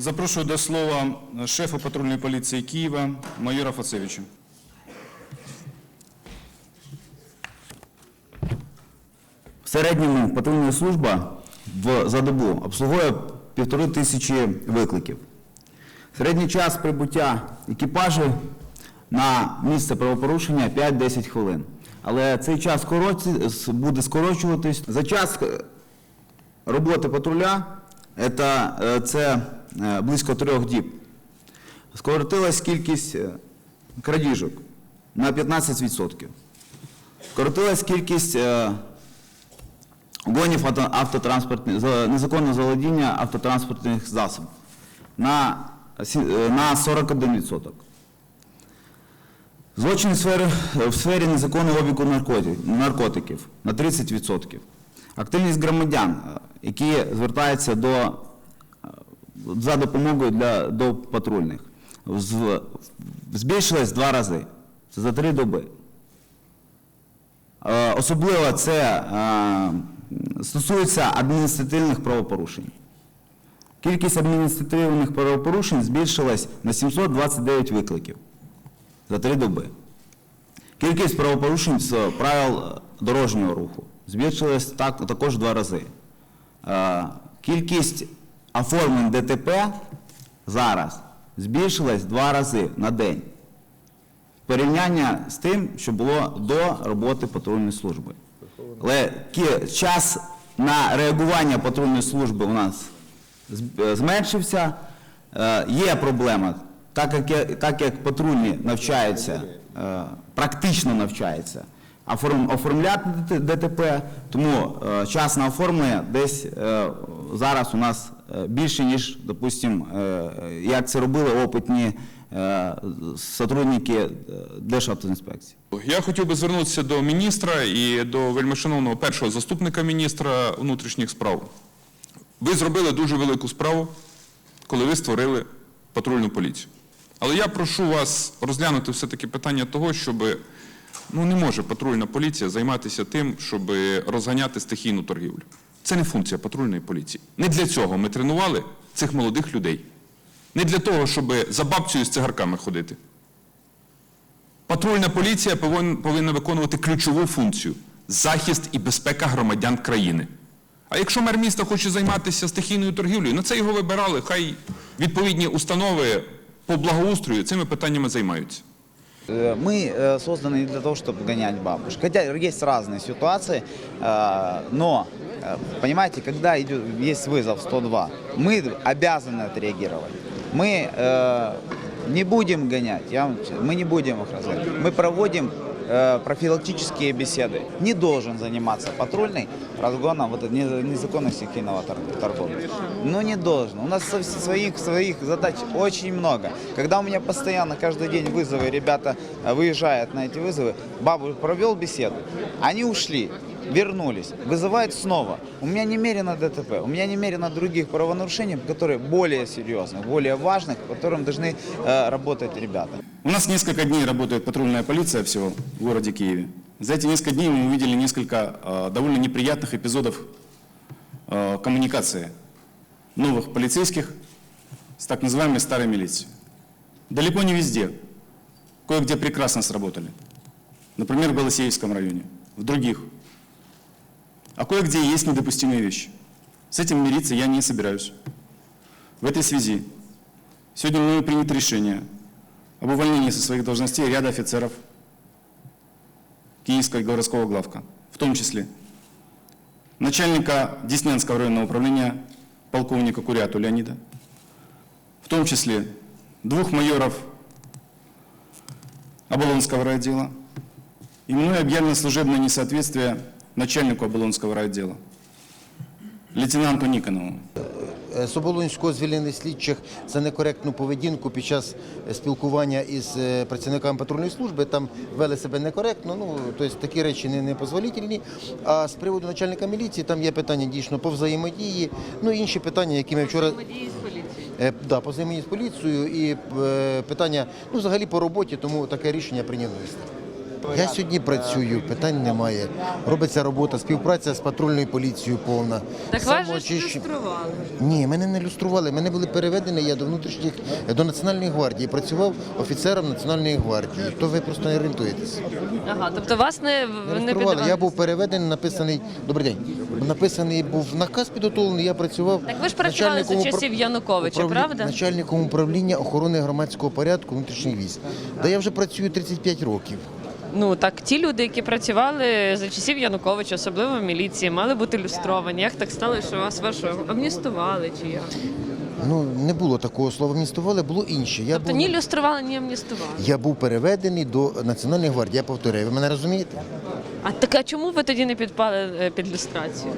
Запрошую до слова шефа патрульної поліції Києва майора Фацевича. В середньому патрульна служба в, за добу обслуговує півтори тисячі викликів. Середній час прибуття екіпажу на місце правопорушення 5-10 хвилин. Але цей час буде скорочуватись. За час роботи патруля це, е, е, близько трьох діб. Скоротилась кількість е, крадіжок на 15%. Скоротилась кількість гонів автотранспортних, незаконного заволодіння автотранспортних засобів на, е, на 41%. Злочин в сфері, незаконного обігу наркотиків, на 30%. Активність громадян, які звертаються до, е, за допомогою для, до патрульних, з- збільшилась в два рази. Це за три доби. Е, Особливо це е, стосується адміністративних правопорушень. Кількість адміністративних правопорушень збільшилась на 729 викликів за три доби. Кількість правопорушень з правил дорожнього руху збільшилась так, також два рази. Е, Кількість оформлень ДТП зараз збільшилась два рази на день порівняння з тим, що було до роботи патрульної служби. Але час на реагування патрульної служби у нас е, зменшився. Е, Є проблема, так як, так як патрульні навчаються, практично навчаються оформляти ДТП, тому е, час на оформлення десь е, зараз у нас е, більше, ніж, допустимо, як це робили опитні сотрудники Державтоінспекції. Я хотів би звернутися до міністра і до вельмишановного першого заступника міністра внутрішніх справ. Ви зробили дуже велику справу, коли ви створили патрульну поліцію. Але я прошу вас розглянути все-таки питання того, щоб ну, не може патрульна поліція займатися тим, щоб розганяти стихійну торгівлю. Це не функція патрульної поліції. Не для цього ми тренували цих молодих людей. Не для того, щоб за бабцею з цигарками ходити. Патрульна поліція повинна виконувати ключову функцію захист і безпека громадян країни. А якщо мер міста хоче займатися стихійною торгівлею, на це його вибирали, хай відповідні установи по благоустрою цими питаннями займаються. Э, Мы э, созданы не для того, чтобы гонять бабушек. Хотя есть разные ситуации, э, но, э, понимаете, когда идет, есть вызов 102, мы обязаны отреагировать. Мы э, не будем гонять, я вам, мы не будем их разгонять. Мы проводим э, профилактические беседы. Не должен заниматься патрульный разгоном вот, не- незаконно стихийного тор- торговли. Ну не должен. У нас своих, своих задач очень много. Когда у меня постоянно каждый день вызовы, ребята э, выезжают на эти вызовы, бабу провел беседу, они ушли, вернулись, вызывают снова. У меня немерено ДТП, у меня немерено других правонарушений, которые более серьезных, более важных, которым должны э, работать ребята. У нас несколько дней работает патрульная полиция всего в городе Киеве. За эти несколько дней мы увидели несколько э, довольно неприятных эпизодов э, коммуникации новых полицейских с так называемой старой милицией. Далеко не везде. Кое-где прекрасно сработали. Например, в Голосеевском районе, в других. А кое-где есть недопустимые вещи. С этим мириться я не собираюсь. В этой связи сегодня мною принято решение об увольнении со своих должностей ряда офицеров Киевского городского главка, в том числе начальника Деснянского районного управления полковника Куряту Леонида, в том числе двух майоров Оболонского райотдела, и мной объявлено служебное несоответствие начальнику Оболонского райотдела, лейтенанту Никонову. Е, Соболонського звільнили слідчих за некоректну поведінку під час е, спілкування із е, працівниками патрульної служби. Там вели себе некоректно. Ну тобто такі речі не непозволительні. А з приводу начальника міліції там є питання дійсно по взаємодії. Ну і інші питання, які ми вчора Водії з поліцією. е, да, по взаємодії з поліцією і е, питання ну взагалі по роботі, тому таке рішення прийняли. Я сьогодні працюю, питань немає. Робиться робота, співпраця з патрульною поліцією повна. Так вас же ж Самоочищення. люстрували. Ні, мене не люстрували. Мене були переведені я до внутрішніх до Національної гвардії. Працював офіцером Національної гвардії. То ви просто не орієнтуєтесь. Ага, тобто вас не, Не не. Я був переведений, написаний. Добрий день. Написаний був наказ підготовлений. Я працював. Так ви ж працювали за часів Януковича, правда? Начальником управління охорони громадського порядку внутрішніх військ. Да я вже працюю 35 років. Ну так ті люди, які працювали за часів Януковича, особливо в міліції, мали бути люстровані. Як так стало, що вас вашого амністували чи як? Ну не було такого слова амністували, було інше. Я Тобто був... ні люстрували, ні амністували. Я був переведений до Національної гвардії. Я повторяю, ви мене розумієте? А так а чому ви тоді не підпали е, під люстрацію?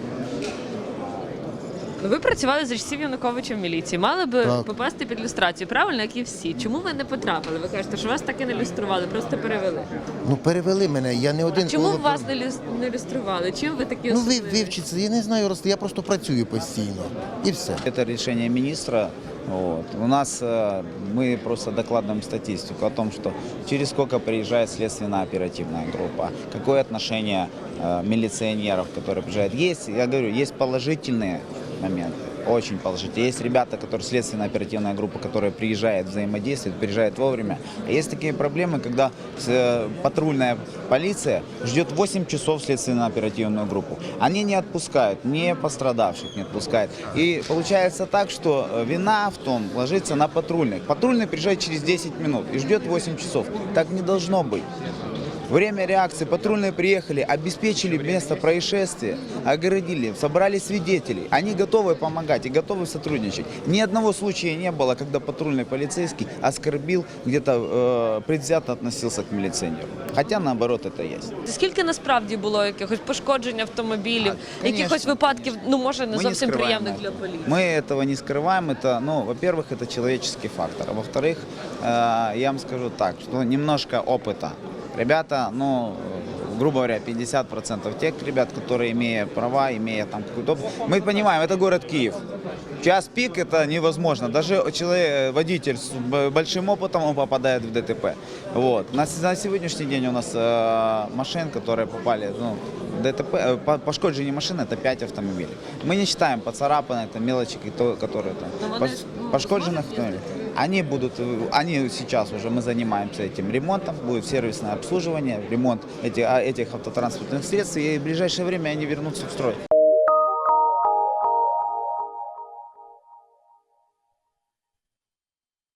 Ну, ви працювали за часів Януковича в міліції, мали би Так. попасти під люстрацію, правильно, як і всі. Чому ви не потрапили? Ви кажете, що вас так і не люстрували, просто перевели. Ну перевели мене. Я не один. А чому коли- вас не, люс- не люстрували? Чим ви такі Ну ви особливі? вивчіться, я не знаю, роз- я просто працюю постійно. І все. Это решение министра. Вот. У нас э, мы просто докладываем статистику о том, что через сколько приезжает следственная оперативная группа, какое отношение э, милиционеров, которые приезжают. Есть, я говорю, есть положительные моменты. Очень положительные. Есть ребята, которые следственная оперативная группа, которая приезжает, взаимодействует, приезжает вовремя. А есть такие проблемы, когда э, патрульная полиция ждет 8 часов следственную оперативную группу. Они не отпускают, не пострадавших не отпускают. И получается так, что э, вина в том ложится на патрульных. Патрульный приезжает через 10 минут и ждет 8 часов. Так не должно быть. Время реакции патрульные приехали, обеспечили место происшествия, огородили, собрали свидетелей. Они готовы помогать и готовы сотрудничать. Ни одного случая не было, когда патрульный полицейский оскорбил, где-то э, предвзято относился к милиционеру. Хотя наоборот это есть. Скільки насправді було якихось пошкоджень автомобілів, А, конечно. якихось випадків, ну може не Мы зовсім скрываем приємних это. для поліції? Мы этого не скрываем. Это, ну, во-первых, это человеческий фактор. А во-вторых, э, я вам скажу так, что немножко опыта. Ребята, ну, грубо говоря, 50% тех ребят, которые, имея права, имея там какой-то. Мы понимаем, это город Киев. Час пик это невозможно. Даже человек, водитель с большим опытом он попадает в ДТП. Вот. На, на сегодняшний день у нас э, машин, которые попали, ну, ДТП, э, по- пошкоджение машин это 5 автомобилей. Мы не считаем поцарапаны, это мелочи, которые там. Но они пос- ж, ну, пошкодженных сможет автомобилей. Они будут, э, они сейчас уже, мы занимаемся этим ремонтом, будет сервисное обслуживание, ремонт этих, а, этих автотранспортных средств, и в ближайшее время они вернутся в строй.